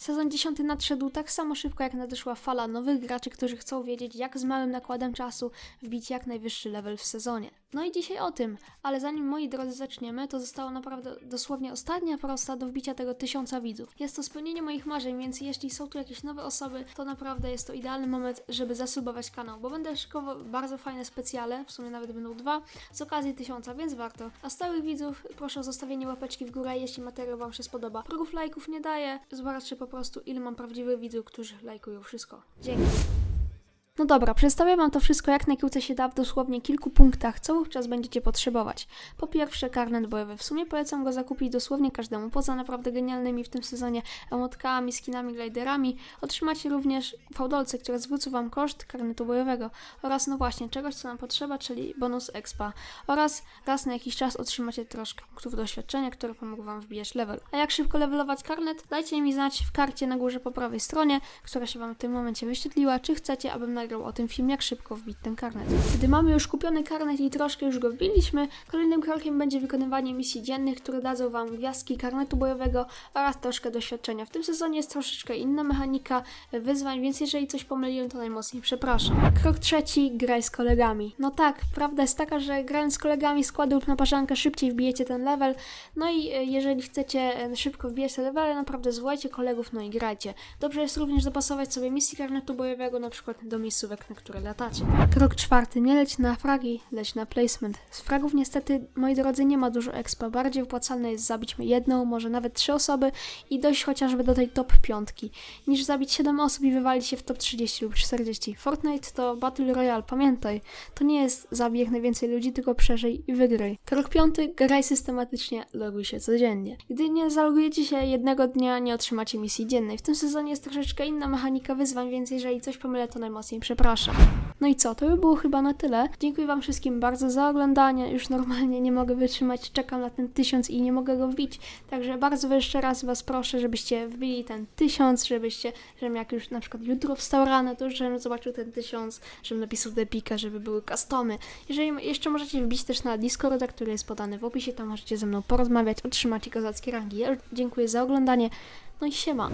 Sezon 10 nadszedł tak samo szybko, jak nadeszła fala nowych graczy, którzy chcą wiedzieć, jak z małym nakładem czasu wbić jak najwyższy level w sezonie. No i dzisiaj o tym, ale zanim moi drodzy zaczniemy, to została naprawdę dosłownie ostatnia prosta do wbicia tego tysiąca widzów. Jest to spełnienie moich marzeń, więc jeśli są tu jakieś nowe osoby, to naprawdę jest to idealny moment, żeby zasubować kanał, bo będę szykował bardzo fajne specjale, w sumie nawet będą dwa, z okazji tysiąca, więc warto. A stałych widzów proszę o zostawienie łapeczki w górę, jeśli materiał Wam się spodoba. Progów lajków nie daję, zobaczcie po prostu ile mam prawdziwych widzów, którzy lajkują wszystko. Dzięki. No dobra, przedstawię Wam to wszystko jak najkrócej się da w dosłownie kilku punktach, co wówczas będziecie potrzebować. Po pierwsze, karnet bojowy. W sumie polecam go zakupić dosłownie każdemu. Poza naprawdę genialnymi w tym sezonie emotkami, skinami, gliderami, otrzymacie również fałdolce, które zwrócą Wam koszt karnetu bojowego oraz no właśnie czegoś, co nam potrzeba, czyli bonus expa. Oraz raz na jakiś czas otrzymacie troszkę punktów doświadczenia, które pomogą Wam wbijać level. A jak szybko levelować karnet? Dajcie mi znać w karcie na górze po prawej stronie, która się Wam w tym momencie wyświetliła, czy chcecie, abym nagrał o tym film, jak szybko wbić ten karnet. Gdy mamy już kupiony karnet i troszkę już go wbiliśmy, kolejnym krokiem będzie wykonywanie misji dziennych, które dadzą Wam gwiazdki karnetu bojowego oraz troszkę doświadczenia. W tym sezonie jest troszeczkę inna mechanika wyzwań, więc jeżeli coś pomyliłem, to najmocniej przepraszam. Krok trzeci, graj z kolegami. No tak, prawda jest taka, że grając z kolegami składu lub na parzankę szybciej wbijecie ten level, no i e, jeżeli chcecie e, szybko wbijać te levele, naprawdę zwołajcie kolegów, no i grajcie. Dobrze jest również dopasować sobie misji karnetu bojowego, na przykład do na które latacie. Krok czwarty, nie leć na fragi, leć na placement. Z fragów niestety, moi drodzy, nie ma dużo expa. Bardziej opłacalne jest zabić jedną, może nawet trzy osoby i dojść chociażby do tej top piątki, niż zabić 7 osób i wywalić się w top 30 lub 40. Fortnite to Battle Royale, pamiętaj. To nie jest zabij jak najwięcej ludzi, tylko przeżyj i wygraj. Krok piąty, graj systematycznie, loguj się codziennie. Gdy nie zalogujecie się jednego dnia, nie otrzymacie misji dziennej. W tym sezonie jest troszeczkę inna mechanika wyzwań, więc jeżeli coś pomylę, to najmocniej. No i co, to by było chyba na tyle. Dziękuję Wam wszystkim bardzo za oglądanie. Już normalnie nie mogę wytrzymać, czekam na ten tysiąc i nie mogę go wbić. Także bardzo jeszcze raz Was proszę, żebyście wbili ten tysiąc, żebyście, żebym jak już na przykład jutro wstał rano, to już żebym zobaczył ten tysiąc, żebym napisał do Epika, żeby były customy. Jeżeli jeszcze możecie wbić też na Discorda, który jest podany w opisie, tam możecie ze mną porozmawiać, otrzymacie kozackie rangi. Ja dziękuję za oglądanie. No i siema.